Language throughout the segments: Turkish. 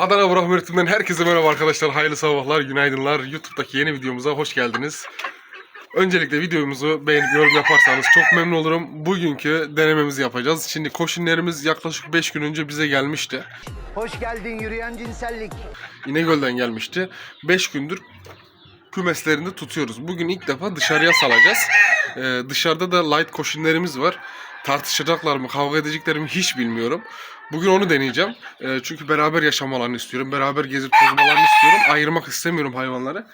Adana Burak Mürit'inden herkese merhaba arkadaşlar. Hayırlı sabahlar, günaydınlar. YouTube'daki yeni videomuza hoş geldiniz. Öncelikle videomuzu beğenip yorum yaparsanız çok memnun olurum. Bugünkü denememizi yapacağız. Şimdi koşinlerimiz yaklaşık 5 gün önce bize gelmişti. Hoş geldin yürüyen cinsellik. İnegöl'den gelmişti. 5 gündür kümeslerinde tutuyoruz. Bugün ilk defa dışarıya salacağız. Ee, dışarıda da light koşinlerimiz var. Tartışacaklar mı, kavga edecekler mi hiç bilmiyorum. Bugün onu deneyeceğim. Ee, çünkü beraber yaşamalarını istiyorum. Beraber gezip tozmalarını istiyorum. Ayırmak istemiyorum hayvanları.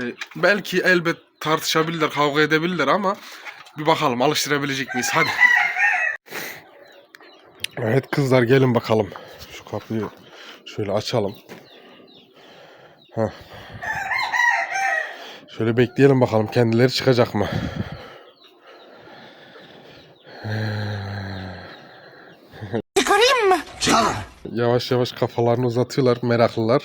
Ee, belki elbet tartışabilirler, kavga edebilirler ama bir bakalım alıştırabilecek miyiz? Hadi. Evet kızlar gelin bakalım. Şu kapıyı şöyle açalım. Heh. Şöyle bekleyelim bakalım kendileri çıkacak mı? Çıkarayım mı? Yavaş yavaş kafalarını uzatıyorlar meraklılar.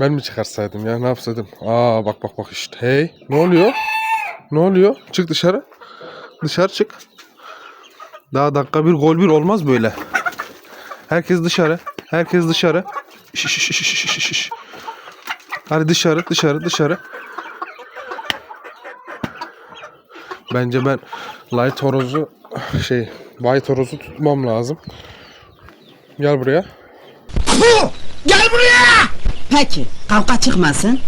Ben mi çıkarsaydım ya ne yapsaydım? Aa bak bak bak işte. Hey ne oluyor? Ne oluyor? Çık dışarı. Dışarı çık. Daha dakika bir gol bir olmaz böyle. Herkes dışarı. Herkes dışarı. Şiş, şiş, şiş, şiş, şiş. Hadi dışarı dışarı dışarı. Bence ben light horozu şey white horozu tutmam lazım. Gel buraya. Gel buraya! Peki, kavga çıkmasın.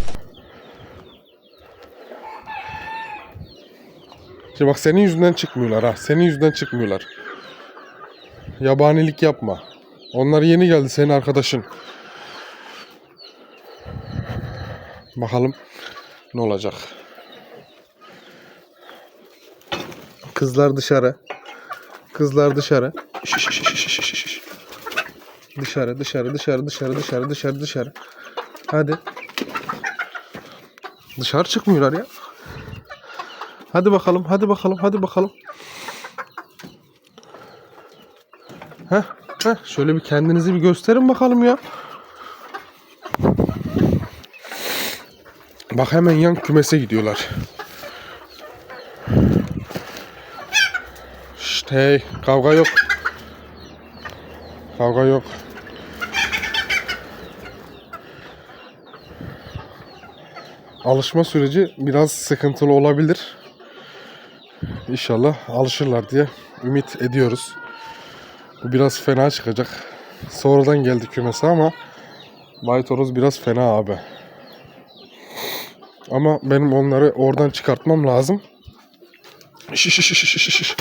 Şimdi bak senin yüzünden çıkmıyorlar ha. Senin yüzünden çıkmıyorlar. Yabanilik yapma. Onlar yeni geldi senin arkadaşın. Bakalım ne olacak. Kızlar dışarı. Kızlar dışarı. Şiş, şiş, şiş, şiş, şiş. Dışarı, dışarı, dışarı, dışarı, dışarı, dışarı, dışarı. Hadi. Dışarı çıkmıyorlar ya. Hadi bakalım, hadi bakalım, hadi bakalım. Heh, heh. Şöyle bir kendinizi bir gösterin bakalım ya. Bak hemen yan kümese gidiyorlar. Şşt hey, kavga yok. Kavga yok. Alışma süreci biraz sıkıntılı olabilir. İnşallah alışırlar diye ümit ediyoruz. Bu biraz fena çıkacak. Sonradan geldi kümese ama Baytoroz biraz fena abi. Ama benim onları oradan çıkartmam lazım. Şiş şiş şiş şiş şiş.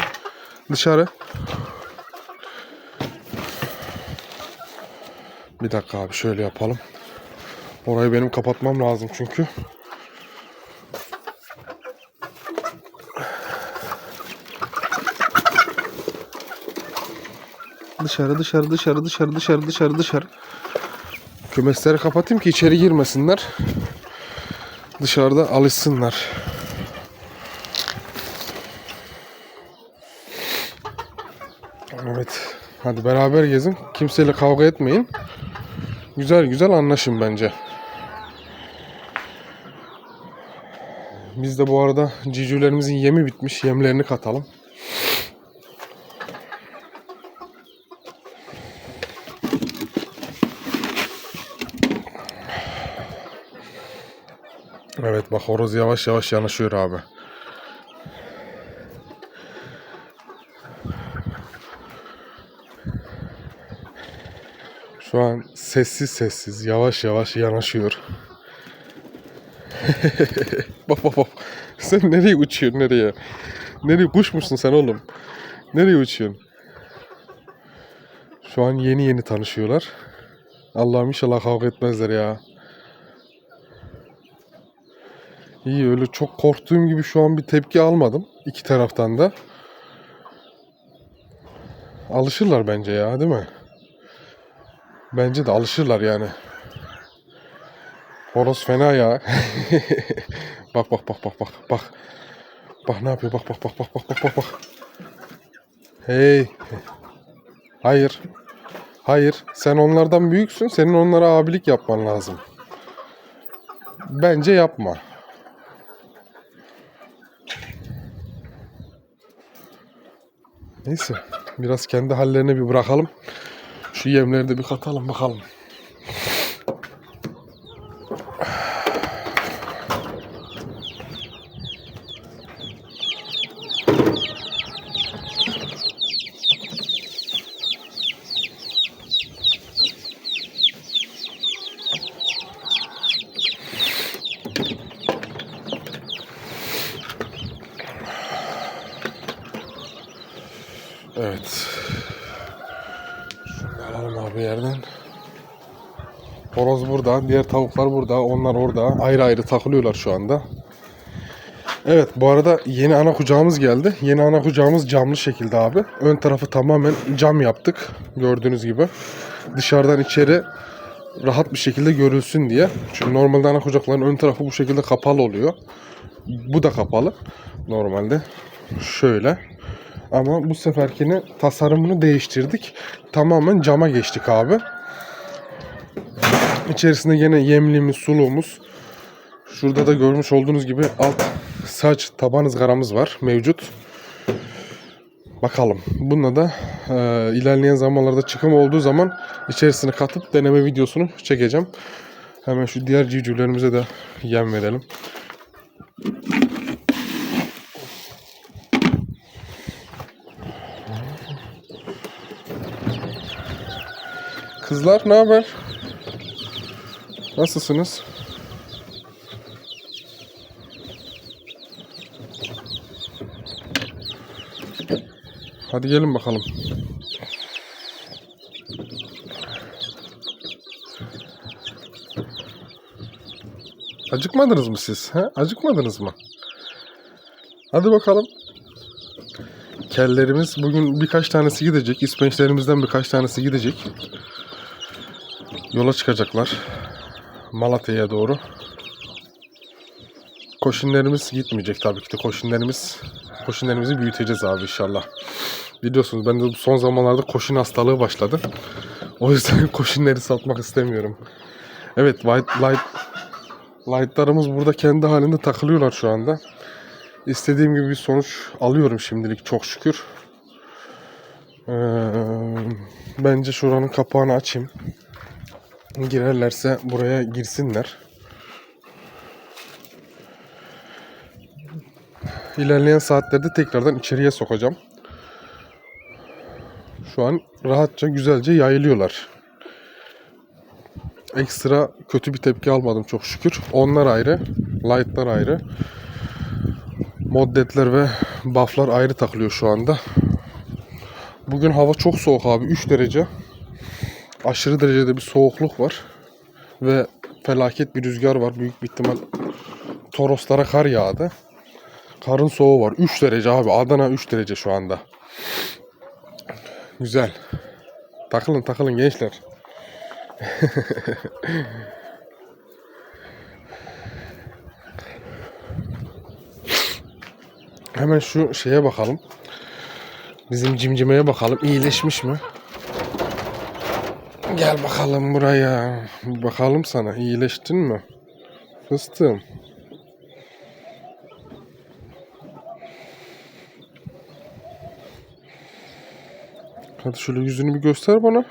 Dışarı. Bir dakika abi şöyle yapalım. Orayı benim kapatmam lazım çünkü. Dışarı dışarı dışarı dışarı dışarı dışarı dışarı. Kümesleri kapatayım ki içeri girmesinler. Dışarıda alışsınlar. Evet. Hadi beraber gezin. Kimseyle kavga etmeyin. Güzel güzel anlaşın bence. Biz de bu arada civcivlerimizin yemi bitmiş. Yemlerini katalım. Evet bak horoz yavaş yavaş yanaşıyor abi. Şu an sessiz sessiz yavaş yavaş yanaşıyor. bak bak bak. Sen nereye uçuyorsun nereye? Nereye kuş musun sen oğlum? Nereye uçuyorsun? Şu an yeni yeni tanışıyorlar. Allah'ım inşallah kavga etmezler ya. İyi öyle çok korktuğum gibi şu an bir tepki almadım. iki taraftan da. Alışırlar bence ya değil mi? Bence de alışırlar yani. Horoz fena ya. bak bak bak bak bak bak. Bak ne yapıyor bak bak bak bak bak bak bak bak. Hey. Hayır. Hayır. Sen onlardan büyüksün. Senin onlara abilik yapman lazım. Bence yapma. Neyse. Biraz kendi hallerine bir bırakalım. Şu yemleri de bir katalım bakalım. Evet. Şunu alalım abi yerden. Horoz burada, diğer tavuklar burada, onlar orada. Ayrı ayrı takılıyorlar şu anda. Evet bu arada yeni ana kucağımız geldi. Yeni ana kucağımız camlı şekilde abi. Ön tarafı tamamen cam yaptık. Gördüğünüz gibi. Dışarıdan içeri rahat bir şekilde görülsün diye. Çünkü normalde ana kucakların ön tarafı bu şekilde kapalı oluyor. Bu da kapalı. Normalde. Şöyle. Ama bu seferkini tasarımını değiştirdik. Tamamen cama geçtik abi. İçerisinde yine yemliğimiz, suluğumuz. Şurada da görmüş olduğunuz gibi alt saç taban ızgaramız var mevcut. Bakalım. Bununla da e, ilerleyen zamanlarda çıkım olduğu zaman içerisine katıp deneme videosunu çekeceğim. Hemen şu diğer civcivlerimize de yem verelim. Kızlar ne haber? Nasılsınız? Hadi gelin bakalım. Acıkmadınız mı siz? He? Acıkmadınız mı? Hadi bakalım. Kellerimiz bugün birkaç tanesi gidecek. İspençlerimizden birkaç tanesi gidecek. Yola çıkacaklar. Malatya'ya doğru. Koşinlerimiz gitmeyecek tabii ki de. Koşinlerimiz koşinlerimizi büyüteceğiz abi inşallah. Biliyorsunuz ben de son zamanlarda koşin hastalığı başladı. O yüzden koşinleri satmak istemiyorum. Evet white light light'larımız burada kendi halinde takılıyorlar şu anda. İstediğim gibi bir sonuç alıyorum şimdilik çok şükür. Ee, bence şuranın kapağını açayım. Girerlerse buraya girsinler. İlerleyen saatlerde tekrardan içeriye sokacağım. Şu an rahatça güzelce yayılıyorlar. Ekstra kötü bir tepki almadım çok şükür. Onlar ayrı, light'lar ayrı. Moddetler ve buff'lar ayrı takılıyor şu anda. Bugün hava çok soğuk abi 3 derece. Aşırı derecede bir soğukluk var. Ve felaket bir rüzgar var. Büyük bir ihtimal Toroslara kar yağdı. Karın soğuğu var. 3 derece abi. Adana 3 derece şu anda. Güzel. Takılın takılın gençler. Hemen şu şeye bakalım. Bizim cimcimeye bakalım. İyileşmiş mi? Gel bakalım buraya. Bakalım sana. İyileştin mi? Fıstığım. Hadi şöyle yüzünü bir göster bana.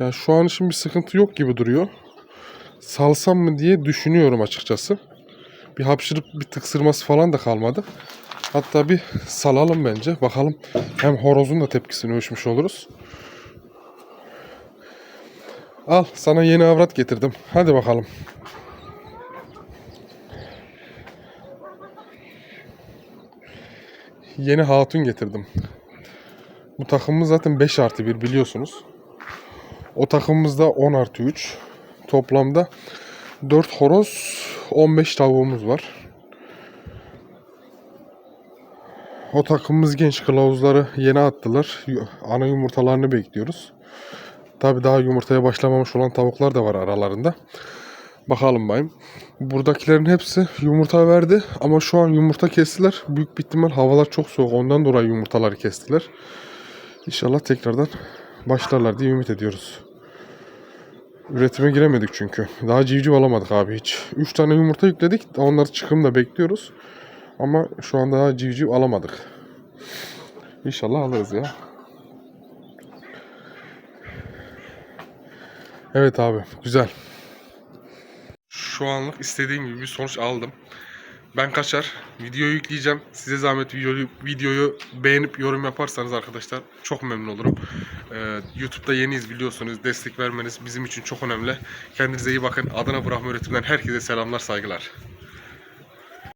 Ya şu an için bir sıkıntı yok gibi duruyor. Salsam mı diye düşünüyorum açıkçası. Bir hapşırık, bir tıksırması falan da kalmadı. Hatta bir salalım bence. Bakalım hem horozun da tepkisini ölçmüş oluruz. Al sana yeni avrat getirdim. Hadi bakalım. Yeni hatun getirdim. Bu takımımız zaten 5 artı 1 biliyorsunuz. O takımımızda 10 artı 3. Toplamda 4 horoz 15 tavuğumuz var. O takımımız genç kılavuzları yeni attılar. Ana yumurtalarını bekliyoruz. Tabi daha yumurtaya başlamamış olan tavuklar da var aralarında. Bakalım bayım. Buradakilerin hepsi yumurta verdi ama şu an yumurta kestiler. Büyük bir ihtimal havalar çok soğuk ondan dolayı yumurtaları kestiler. İnşallah tekrardan başlarlar diye ümit ediyoruz. Üretime giremedik çünkü. Daha civciv alamadık abi hiç. 3 tane yumurta yükledik. Onları çıkımda bekliyoruz. Ama şu an daha civciv alamadık. İnşallah alırız ya. Evet abi güzel. Şu anlık istediğim gibi bir sonuç aldım. Ben kaçar. Videoyu yükleyeceğim. Size zahmet videoyu, videoyu beğenip yorum yaparsanız arkadaşlar çok memnun olurum. Ee, YouTube'da yeniyiz biliyorsunuz. Destek vermeniz bizim için çok önemli. Kendinize iyi bakın. Adana Brahma Öğretim'den herkese selamlar, saygılar.